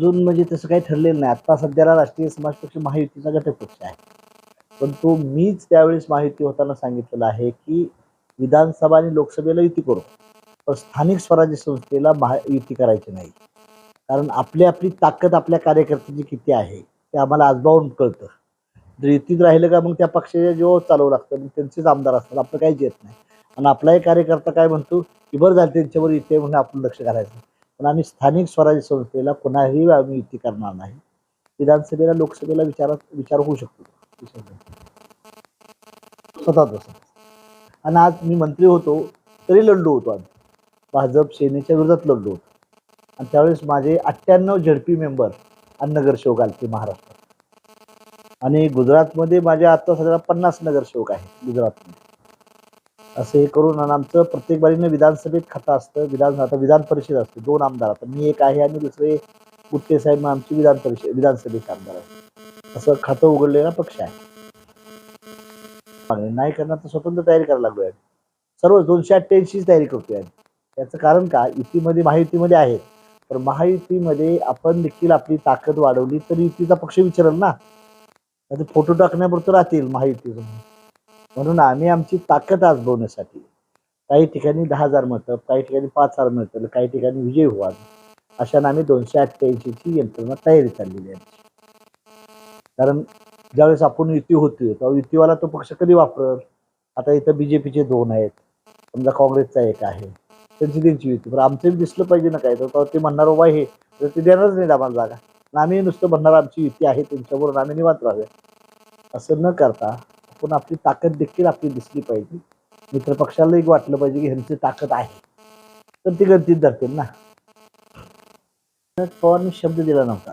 अजून म्हणजे तसं काही ठरलेलं नाही. आता सध्याला राष्ट्रीय समाज पक्ष महायुतीचा घटक पक्ष आहे. पण तो मीच त्यावेळेस महायुती होताना सांगितलेलं आहे की विधानसभा आणि लोकसभेला युती करू. पण स्थानिक स्वराज्य संस्थेला महा युती करायची नाही. कारण आपली आपली ताकद आपल्या कार्यकर्त्यांची किती आहे ते आम्हाला आजबावून कळतं. जर युतीत राहिलं का मग त्या पक्षाच्या जेव्हा चालवं लागतं. मग त्यांचेच आमदार असतात. आपलं काहीच येत नाही. आणि आपलाही कार्यकर्ता काय म्हणतो की बरं झालं त्यांच्यावर युती म्हणून आपण लक्ष घालायचं. पण आम्ही स्थानिक स्वराज्य संस्थेला कुणाही आम्ही युती करणार नाही. विधानसभेला लोकसभेला विचारात विचार होऊ शकतो. स्वतः आणि आज मी मंत्री होतो तरी लढलो होतो आम्ही. भाजप सेनेच्या विरोधात लढलो होतो. आणि त्यावेळेस माझे अठ्ठ्याण्णव झडपी मेंबर आणि नगरसेवक आले ते महाराष्ट्रात. आणि गुजरातमध्ये माझे आता सध्या पन्नास नगरसेवक आहेत गुजरातमध्ये. असं हे करून आणि आमचं प्रत्येक बारीनं विधानसभेत खातं असतं विधान आता विधान परिषद असते दोन आमदार आता. मी एक आहे आणि दुसरे गुट्टे साहेब आमची विधान परिषद विधानसभेत आमदार आहे असं खातं उघडलेला पक्ष आहे. नाही करणार तर स्वतंत्र तयारी करायला लागलो आहे सर्व दोनशे अठ्ठ्याऐंशीच तयारी करतोय आम्ही. त्याचं कारण का? युतीमध्ये महायुतीमध्ये आहे. तर महायुतीमध्ये आपण देखील आपली ताकद वाढवली तर युतीचा पक्ष विचारेल ना? ते फोटो टाकण्यापुरतं राहतील महायुतीचं. म्हणून आम्ही आमची ताकद आजबवण्यासाठी काही ठिकाणी दहा हजार मतं काही ठिकाणी पाच हजार मिळतं काही ठिकाणी विजय व्हा अशानं आम्ही दोनशे अठ्ठ्याऐंशीची यंत्रणा तयारी चाललेली आहे. कारण ज्यावेळेस आपण युती होती तेव्हा युतीवाला तो पक्ष कधी वापरल? आता इथं बी जे पीचे दोन आहेत. समजा काँग्रेसचा एक आहे. त्यांची त्यांची युती. पण आमचं दिसलं पाहिजे ना काय? तर ते म्हणणार बाबा हे तर ते देणारच नाही आम्हाला जागा. आणि आम्ही नुसतं म्हणणार आमची युती आहे त्यांच्याबरोबर आम्ही निवांत राहूया. असं न करता पण आपली ताकद देखील आपली दिसली पाहिजे. मित्र पक्षाला एक वाटलं पाहिजे की ह्यांची ताकद आहे. तर ती गणतीत धरतील ना. पवारने शब्द दिला नव्हता.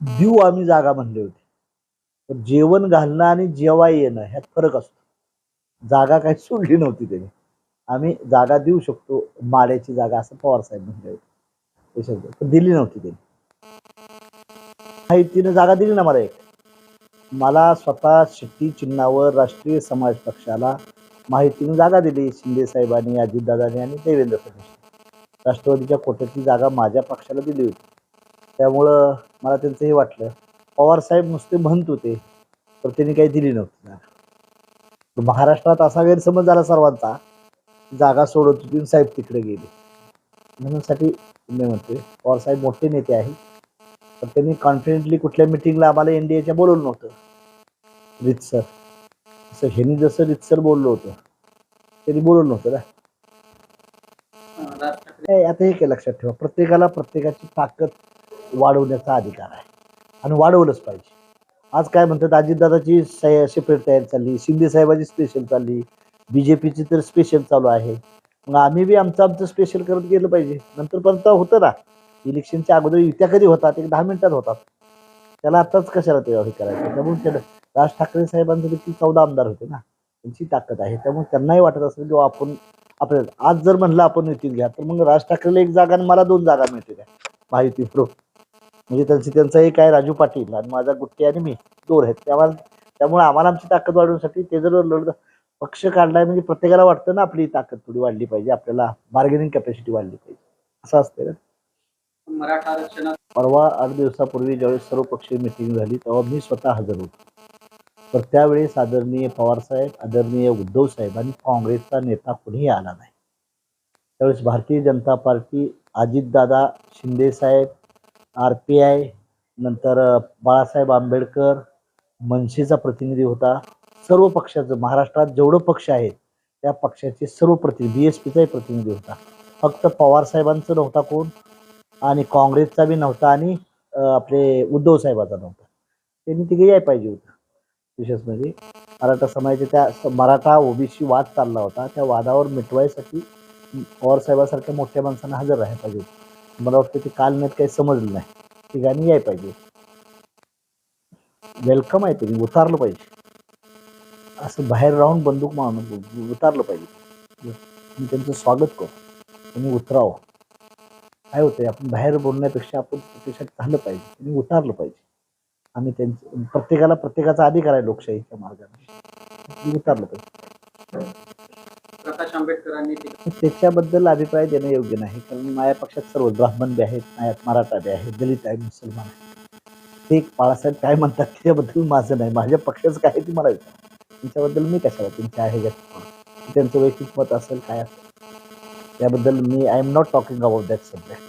देऊ आम्ही जागा म्हणले होते. पण जेवण घालणं आणि जेवा येणं ह्यात फरक असतो. जागा काही सोडली नव्हती त्याने. आम्ही जागा देऊ शकतो. माड्याची जागा असं पवार साहेब म्हणले होते. ते शब्द. पण दिली नव्हती त्यांनी. माहितीनं जागा दिली ना मला एक. मला स्वतः शिट्टी चिन्हावर राष्ट्रीय समाज पक्षाला माहितीने जागा दिली शिंदे साहेबांनी अजितदादांनी आणि देवेंद्र फडणवीस. राष्ट्रवादीच्या कोट्यातली जागा माझ्या पक्षाला दिली होती. त्यामुळं मला त्यांचं हे वाटलं. पवार साहेब नुसते म्हणत होते तर त्यांनी काही दिली नव्हती जागा. महाराष्ट्रात असा गैरसमज झाला सर्वांचा जागा सोडत होती साहेब तिकडे गेले. म्हणूनसाठी मी म्हणते पवार साहेब मोठे नेते आहेत. पण त्यांनी कॉन्फिडेंटली कुठल्या मिटिंगला आम्हाला एनडीएच्या बोलवलं नव्हतं. रितसर असं ह्यांनी जसं रितसर बोललो होतं त्यांनी बोलवलं नव्हतं ना. आता हे काय लक्षात ठेवा. प्रत्येकाला प्रत्येकाची ताकद वाढवण्याचा अधिकार आहे. आणि वाढवलंच पाहिजे. आज काय म्हणतात अजितदादाची सेपरेट तयारी चालली शिंदे साहेबाची स्पेशल चालली बीजेपीची तर स्पेशल चालू आहे. मग आम्ही बी आमचं आमचं स्पेशल करत गेलं पाहिजे. नंतर पर्यंत होतं ना. इलेक्शनच्या अगोदर युत्या कधी होतात? एक दहा मिनिटात होतात. त्याला आताच कशाला ते हे करायचं? त्यामुळे राज ठाकरे साहेबांचं देखील चौदा आमदार होते ना. त्यांची ताकद आहे. त्यामुळे त्यांनाही वाटत असेल किंवा आपण आपल्याला आज जर म्हणलं आपण युतीत घ्या तर मग राज ठाकरेला एक जागा आणि मला दोन जागा मिळते त्या महायुती प्रो म्हणजे त्यांची त्यांचा एक आहे राजू पाटील आणि माझा गुट्टे आणि मी दोर आहेत. त्यामुळे त्यामुळे आम्हाला आमची ताकद वाढवण्यासाठी ते जर लढ पक्ष काढलाय म्हणजे प्रत्येकाला वाटतं ना आपली ताकद थोडी वाढली पाहिजे. आपल्याला बार्गेनिंग कॅपॅसिटी वाढली पाहिजे. असं असतं ना. मराठा आरक्षणात परवा आठ दिवसापूर्वी ज्यावेळेस सर्वपक्षीय मिटिंग झाली तेव्हा मी स्वतः हजर होतो. तर त्यावेळेस आदरणीय पवारसाहेब आदरणीय उद्धव साहेब आणि काँग्रेसचा नेता कुणीही आला नाही. त्यावेळेस भारतीय जनता पार्टी अजितदादा शिंदेसाहेब आर पी आय नंतर बाळासाहेब आंबेडकर मनसेचा प्रतिनिधी होता. सर्व पक्षाचं महाराष्ट्रात जेवढं पक्ष आहेत त्या पक्षाचे सर्व प्रतिनिधी बी एस पीचाही प्रतिनिधी होता. फक्त पवारसाहेबांचं नव्हता कोण आणि काँग्रेसचा बी नव्हता आणि आपले उद्धव साहेबाचा नव्हता. त्यांनी तिघे याय पाहिजे होतं. विशेष म्हणजे मराठा समाजाच्या त्या मराठा ओबीसी वाद चालला होता. त्या वादावर मिटवायसाठी पवार साहेबासारख्या मोठ्या माणसांना हजर राहायला पाहिजे होतं. मला वाटतं ते काल नाही काही समजलं नाही. ठिकाणी याय पाहिजे वेलकम आहे तुम्ही उतारलं पाहिजे. असं बाहेर राहून बंदूक मारून उतारलं पाहिजे. मी त्यांचं स्वागत करू तुम्ही उतरावं. काय होतंय आपण बाहेर बोलण्यापेक्षा आपण प्रत्यक्षात झालं पाहिजे त्यांनी उतारलं पाहिजे. आम्ही त्यांचं प्रत्येकाला प्रत्येकाचा अधिकार आहे लोकशाहीच्या मार्गाने. उतारलं पाहिजे. त्याच्याबद्दल अभिप्राय देणं योग्य नाही कारण माझ्या पक्षात सर्व ब्राह्मण बी आहेत माझ्यात मराठा बी आहे दलित आहे मुसलमान आहे ते त्याबाबत काय म्हणतात त्याच्याबद्दल माझं नाही माझ्या पक्षाचं काय ते मला विचारा. त्यांच्याबद्दल मी कशाला त्यांच्या आहे त्यांचं वैयक्तिक मत असेल काय असेल. त्याबद्दल मी I am not talking about that subject